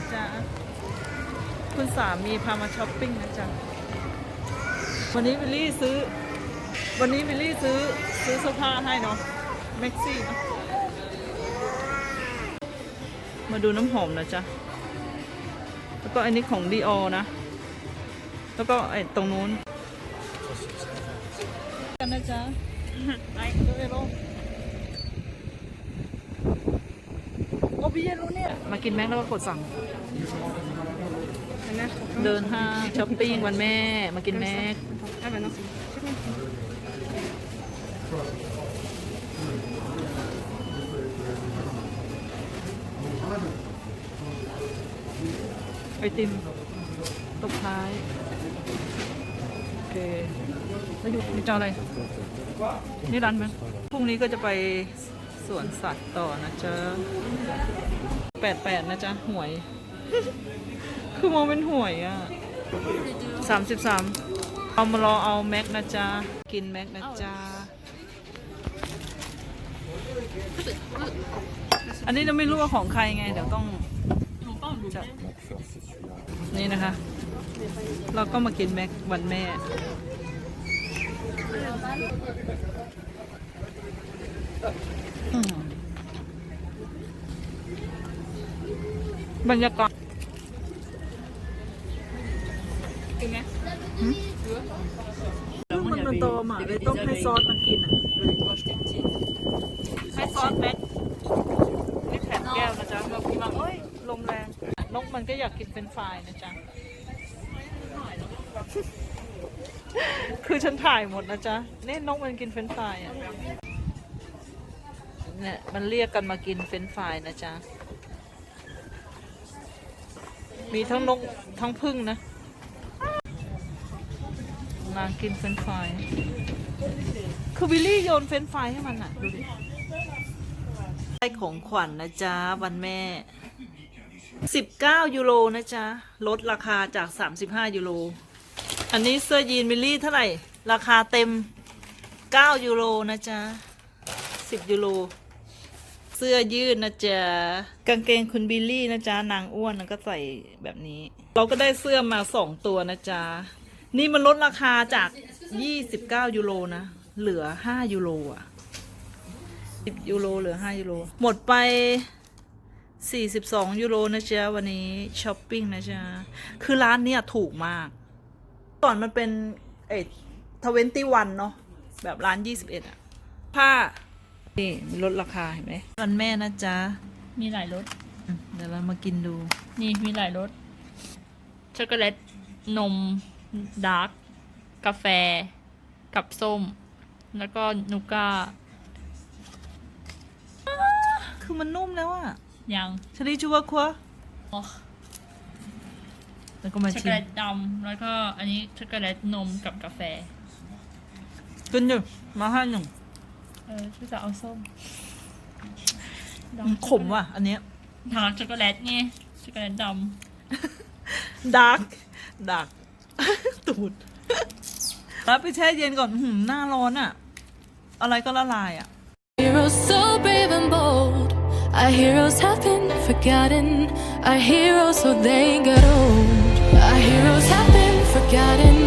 นะจ๊ะ คุณสามีพามาช้อปปิ้งนะจ๊ะ วันนี้วิลลี่ซื้อ วันนี้วิลลี่ซื้อซื้อเสื้อผ้าให้เนาะแม็กซี่เนาะมาดูน้ำหอมนะจ๊ะ แล้วก็อันนี้ของดีออนะ แล้วก็ไอ้ตรงนู้นกันนะจ๊ะไอ้ดูเอโร โอบิเยโรเนี่ย มากินแม็กแล้วก็กดสั่งเดินห้างช้อปปิ้งวันแม่ มากินแม็ก Ah bah non, c'est bon. C'est bon. ไอติมตบท้าย โอเค แล้วอยู่นี่จะเอาอะไร นี่ร้านมั้ยพรุ่งนี้ก็จะไป สวนสัตว์ต่อนะจ๊ะแปดแปดนะจ๊ะหวย คือมองเป็นหวยอะสามสิบสามเอามารอเอาแม็กนะจ๊ะ กินแม็กนะจ๊ะ อันนี้เราไม่รู้ว่าของใครไง เดี๋ยวต้องจับนี่นะคะ เราก็มากินแม็กวันแม่ บรรยากาศเป็นไงมันมันโตมาเลยต้องให้ซอสมันกินอะให้ซอสแม็กนี่แผ่นแก้วนะจ๊ะเราพี่มาเอ้ยลมแรงนกมันก็อยากกินเป็นไฟรายนะจ๊ะ คือฉันถ่ายหมดนะจ๊ะ นี่นกมันกินเฟรนช์ฟรายอะ เนี่ยมันเรียกกันมากินเฟรนฟรายนะจ๊ะ มีทั้งนกทั้งพึ่งนะนางกินเฟรนฟราย คือวิลลี่โยนเฟรนฟรายให้มันอะ ดูดิได้ของขวัญนะจ๊ะ วันแม่ 19 ยูโรนะจ๊ะ ลดราคาจาก 35 ยูโร อันนี้เสื้อยีนมิลลี่เท่าไหร่ ราคาเต็ม 9 ยูโรนะจ๊ะ 10 ยูโร เสื้อยืดนะจ๊ะกางเกงคุณบิลลี่นะจ๊ะนางอ้วนก็ใส่แบบนี้ เราก็ได้เสื้อมา2ตัวนะจ๊ะนี่มันลดราคาจาก 29 ยูโรนะ เหลือ 5 ยูโรอะ 10 ยูโรเหลือ 5 ยูโร หมดไป 42 ยูโรนะจ๊ะ วันนี้ช้อปปิ้งนะจ๊ะ คือร้านเนี้ยถูกมาก ก่อนมันเป็นเอ็ดทเวนตี้วันเนาะ แบบร้าน 21 อะ ผ้า นี่มีลดราคาเห็นไหมวันแม่นะจ๊ะมีหลายรสอืมเดี๋ยวเรามากินดู นี่มีหลายรสช็อกโกแลตนมดาร์กกาแฟ กับส้ม แล้วก็นูก้าคือมันนุ่มแล้วอะยังชลิจูว่าควะอ๋อแล้วก็มาช็อกโกชิมแลตดำแล้วก็อันนี้ช็อกโกแลตนมกับกาแฟ กินอยู่มาให้หนึ่ง เออช่วยจะเอาส้มอืมขมว่ะ อันเนี้ยดาร์กช็อกโกแลตไงช็อกโกแลตดดาร์กดาร์ก ตูดแล้วไปแช่เย็นก่อนอื้อหืมหน้าร้อนอะอะไรก็ละลายอะ Heroes so brave and bold. Our heroes have been forgotten. Our heroes so they got old. Our heroes have been forgotten.